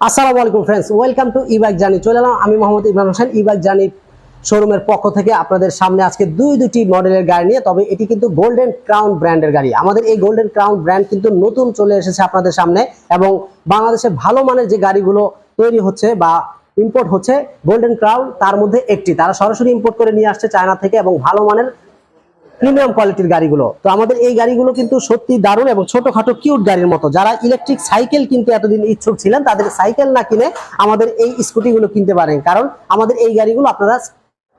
আসসালামু আলাইকুম friends welcome to e-bike জানি চলে এলাম আমি মোহাম্মদ ইমরান হোসেন ইবাইক জানি শোরুমের পক্ষ থেকে আপনাদের সামনে আজকে দুই দুটি মডেলের গাড়ি নিয়ে, তবে এটি কিন্তু গোল্ডেন ক্রাউন ব্র্যান্ডের গাড়ি। আমাদের এই গোল্ডেন ক্রাউন ব্র্যান্ড কিন্তু নতুন চলে এসেছে আপনাদের সামনে এবং বাংলাদেশে ভালো মানের যে গাড়িগুলো তৈরি হচ্ছে বা ইম্পোর্ট হচ্ছে গোল্ডেন ক্রাউন তার মধ্যে একটি। তারা সরাসরি ইম্পোর্ট করে নিয়ে আসছে চায়না থেকে এবং ভালো মানের প্রিমিয়াম কোয়ালিটির গাড়িগুলো। তো আমাদের এই গাড়িগুলো কিন্তু সত্যি দারুণ এবং ছোটখাটো কিউট গাড়ির মতো। যারা ইলেকট্রিক সাইকেল কিনতে এতদিন ইচ্ছুক ছিলেন, তাদের সাইকেল না কিনে আমাদের এই স্কুটিগুলো কিনতে পারেন। কারণ আমাদের এই গাড়িগুলো আপনারা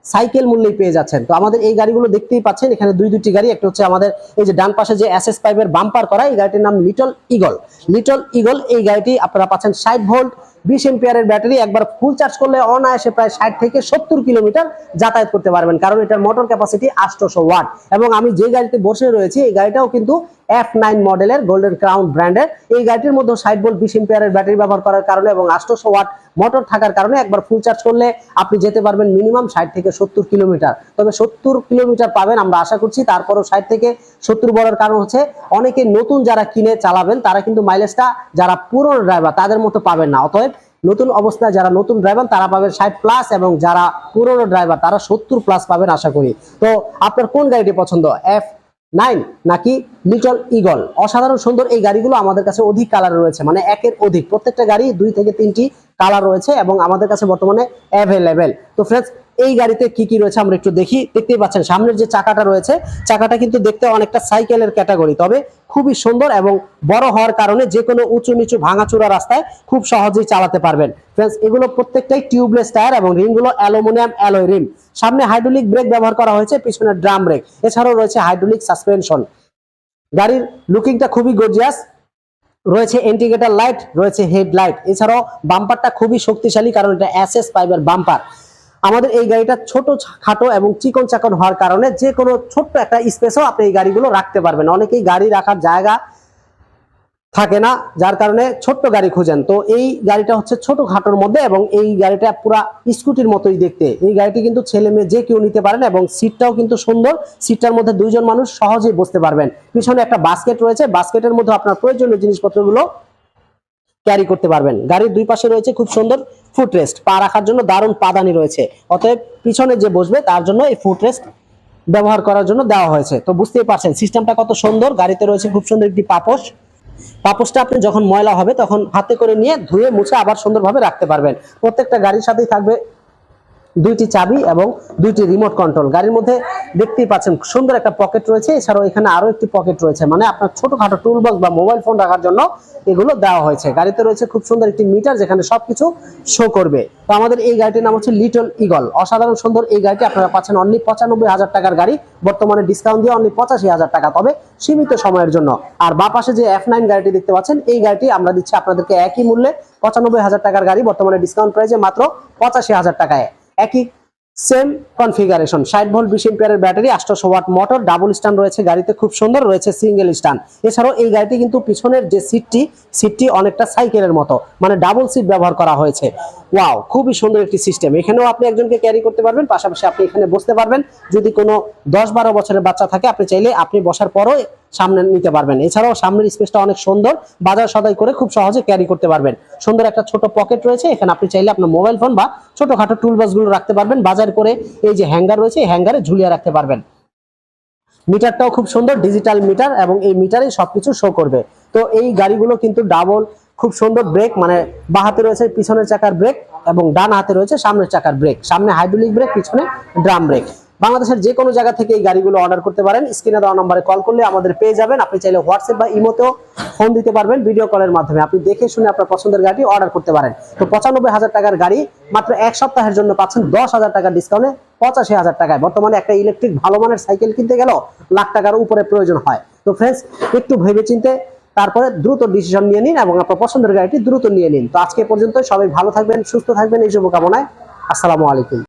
সাইকেল মূল্যেই পেয়ে যাচ্ছেন। তো আমাদের এই গাড়িগুলো দেখতেই পাচ্ছেন, এখানে দুই দুটি গাড়ি, একটা হচ্ছে আমাদের এই যে ডান পাশে যে এসএস পাইপের বাম্পার করা, এই গাড়িটির নাম লিটল ইগল লিটল ইগল এই গাড়িটি আপনারা পাচ্ছেন ষাট ভোল্ট বিশ এম্পিয়ারের ব্যাটারি একবার ফুল চার্জ করলে অনায়াসে প্রায় ষাট থেকে সত্তর কিলোমিটার যাতায়াত করতে পারবেন, কারণ এটার মোটর ক্যাপাসিটি আটশোশো ওয়াট এবং আমি যে গাড়িতে বসে রয়েছি, এই গাড়িটাও কিন্তু এফ নাইন মডেলের গোল্ডেন ক্রাউন ব্র্যান্ডের এই গাড়িটির মধ্যে ষাট ভোল্ট বিশ এম্পিয়ারের ব্যাটারি ব্যবহার করার কারণে এবং আটশোশো ওয়াট মোটর থাকার কারণে একবার ফুল চার্জ করলে আপনি যেতে পারবেন মিনিমাম ষাট থেকে সত্তর কিলোমিটার। তবে সত্তর কিলোমিটার পাবেন আমরা আশা করছি, তারপরও ষাট থেকে সত্তর বলার কারণ হচ্ছে, অনেকে নতুন যারা কিনে চালাবেন, তারা কিন্তু মাইলেজটা যারা পুরনো ড্রাইভার তাদের মতো পাবেন না। অতএব নতুন অবস্থায় যারা নতুন ড্রাইভার তারা পাবেন ষাট প্লাস এবং যারা পুরনো ড্রাইভার তারা সত্তর প্লাস পাবেন আশা করি। তো আপনার কোন গাড়িটি পছন্দ এফ নাইন নাকি লিটল ইগল অসাধারণ সুন্দর এই গাড়িগুলো আমাদের কাছে অধিক কালার রয়েছে মানে একের অধিক। প্রত্যেকটা গাড়ি দুই থেকে তিনটি কালার রয়েছে এবং আমাদের কাছে বর্তমানে অ্যাভেলেবেল তো ফ্রেন্ডস এই গাড়িতে কি কি রয়েছে আমরা একটু দেখি। দেখতেই পাচ্ছেন, সামনের যে চাকাটা রয়েছে, চাকাটা কিন্তু দেখতে অনেকটা সাইকেলের ক্যাটাগরি তবে খুবই সুন্দর এবং বড় হওয়ার কারণে যে কোনো উঁচু নিচু ভাঙাচুরা রাস্তায় খুব সহজেই চালাতে পারবেন। ফ্রেন্ডস এগুলো প্রত্যেকটাই টিউবলেস টায়ার এবং রিমগুলো অ্যালুমিনিয়াম অ্যালয় রিম সামনে হাইড্রোলিক ব্রেক ব্যবহার করা হয়েছে, পিছনে ড্রাম ব্রেক এছাড়াও রয়েছে হাইড্রোলিক সাসপেনশন গাড়ির লুকিংটা খুবই গর্জিয়াস রয়েছে ইন্ডিকেটর লাইট রয়েছে হেডলাইট এছাড়াও বাম্পারটা খুবই শক্তিশালী, কারণ এটা অ্যাসেস পাইবার বাম্পার আমাদের এই গাড়িটা ছোট খাটো এবং চিকন চাকন হওয়ার কারণে যে কোনো ছোট্ট একটা স্পেসও আপনি এই গাড়িগুলো রাখতে পারবেন। অনেকেই গাড়ি রাখার জায়গা থাকে না, যার কারণে ছোট্ট গাড়ি খুঁজেন। তো এই গাড়িটা হচ্ছে ছোট খাটোর মধ্যে এবং এই গাড়িটা পুরা স্কুটির মতোই দেখতে। এই গাড়িটি কিন্তু ছেলে মেয়ে যে কেউ নিতে পারেন এবং সিটটাও কিন্তু সুন্দর। সিটটার মধ্যে দুইজন মানুষ সহজেই বসতে পারবেন। পিছনে একটা বাস্কেট রয়েছে, বাস্কেটের মধ্যে আপনার প্রয়োজনীয় জিনিসপত্রগুলো ক্যারি করতে পারবেন। গাড়ির দুই পাশে রয়েছে খুব সুন্দর ফুট রেস্ট পা রাখার জন্য দারুণ পাদানি রয়েছে। অতএব পিছনে যে বসবে, তার জন্য এই ফুট রেস্ট ব্যবহার করার জন্য দেওয়া হয়েছে। তো বুঝতেই পারছেন, সিস্টেমটা কত সুন্দর। গাড়িতে রয়েছে খুব সুন্দর একটি পাপোশ। পাপোশটা আপনি যখন ময়লা হবে তখন হাতে করে নিয়ে ধুয়ে মুছে আবার সুন্দরভাবে রাখতে পারবেন। প্রত্যেকটা গাড়ির সাথেই থাকবে দুইটি চাবি এবং দুইটি রিমোট কন্ট্রোল গাড়ির মধ্যে দেখতেই পাচ্ছেন, সুন্দর একটা পকেট রয়েছে। এছাড়াও এখানে আরও একটি পকেট রয়েছে মানে আপনার ছোটখাটো টুল বক্স বা মোবাইল ফোন রাখার জন্য এগুলো দেওয়া হয়েছে। গাড়িতে রয়েছে খুব সুন্দর একটি মিটার যেখানে সবকিছু শো করবে। তো আমাদের এই গাড়িটির নাম হচ্ছে লিটল ইগল অসাধারণ সুন্দর এই গাড়িটি আপনারা পাচ্ছেন অনলি পঁচানব্বই হাজার টাকার গাড়ি। বর্তমানে ডিসকাউন্ট দিয়ে অনলি পঁচাশি হাজার টাকা, তবে সীমিত সময়ের জন্য। আর বা পাশে যে এফ নাইন গাড়িটি দেখতে পাচ্ছেন, এই গাড়িটি আমরা দিচ্ছি আপনাদেরকে একই মূল্যে পঁচানব্বই হাজার টাকার গাড়ি। বর্তমানে ডিসকাউন্ট প্রাইসে মাত্র পঁচাশি হাজার টাকায়। একই সেম কনফিগারেশন ষাট ভোল্ট বিশ এম্পিয়ারের ব্যাটারি আটশোশো ওয়াট মোটর ডাবল স্ট্যান্ড রয়েছে গাড়িতে, খুব সুন্দর রয়েছে সিঙ্গেল স্ট্যান্ড এছাড়াও এই গাড়িটি কিন্তু পিছনের যে সিটটি সিটটি অনেকটা সাইকেলের মতো মানে ডাবল সিট ব্যবহার করা হয়েছে। ওয়াও খুবই সুন্দর একটি সিস্টেম এখানেও আপনি একজনকে ক্যারি করতে পারবেন, পাশাপাশি আপনি এখানে বসতে পারবেন। যদি কোনো দশ বারো বছরের বাচ্চা থাকে, আপনি চাইলে আপনি বসার পরও সামনে নিতে পারবেন। এছাড়াও সামনের স্পেসটা অনেক সুন্দর। বাজার সদাই করে খুব সহজে ক্যারি করতে পারবেন। সুন্দর একটা ছোট পকেট রয়েছে। এখানে আপনি চাইলে আপনার মোবাইল ফোন বা ছোটখাটো টুলগুলো রাখতে পারবেন। বাজার করে এই যে হ্যাঙ্গার রয়েছে, এই হ্যাঙ্গারে ঝুলিয়ে রাখতে পারবেন। মিটারটাও খুব সুন্দর ডিজিটাল মিটার এবং এই মিটারেই সবকিছু শো করবে। তো এই গাড়িগুলো কিন্তু ডাবল খুব সুন্দর ব্রেক মানে বা হাতে রয়েছে পিছনের চাকার ব্রেক এবং ডান হাতে রয়েছে সামনের চাকার ব্রেক সামনে হাইড্রোলিক ব্রেক পিছনে ড্রাম ব্রেক বাংলাদেশের যে কোনো জায়গা থেকে এই গাড়িগুলো অর্ডার করতে পারেন। স্ক্রিনে দেওয়া নম্বরে কল করলে আমাদের পেয়ে যাবেন। আপনি চাইলে হোয়াটসঅ্যাপ বা ইমোতেও ফোন দিতে পারবেন ভিডিও কলের মাধ্যমে। আপনি দেখে শুনে আপনার পছন্দের গাড়ি অর্ডার করতে পারেন। তো পঁচানব্বই হাজার টাকার গাড়ি মাত্র এক সপ্তাহের জন্য পাচ্ছেন দশ হাজার টাকার ডিসকাউন্টে পঁচাশি হাজার টাকায়। বর্তমানে একটা ইলেকট্রিক ভালো মানের সাইকেল কিনতে গেল লাখ টাকার উপরে প্রয়োজন হয়। তো ফ্রেন্ডস একটু ভেবে চিনতে তারপরে দ্রুত ডিসিশন নিয়ে নিন এবং আপনার পছন্দের গাড়িটি দ্রুত নিয়ে নিন। তো আজকে পর্যন্ত সবাই ভালো থাকবেন, সুস্থ থাকবেন এই শুভকামনায়। আসসালামু আলাইকুম।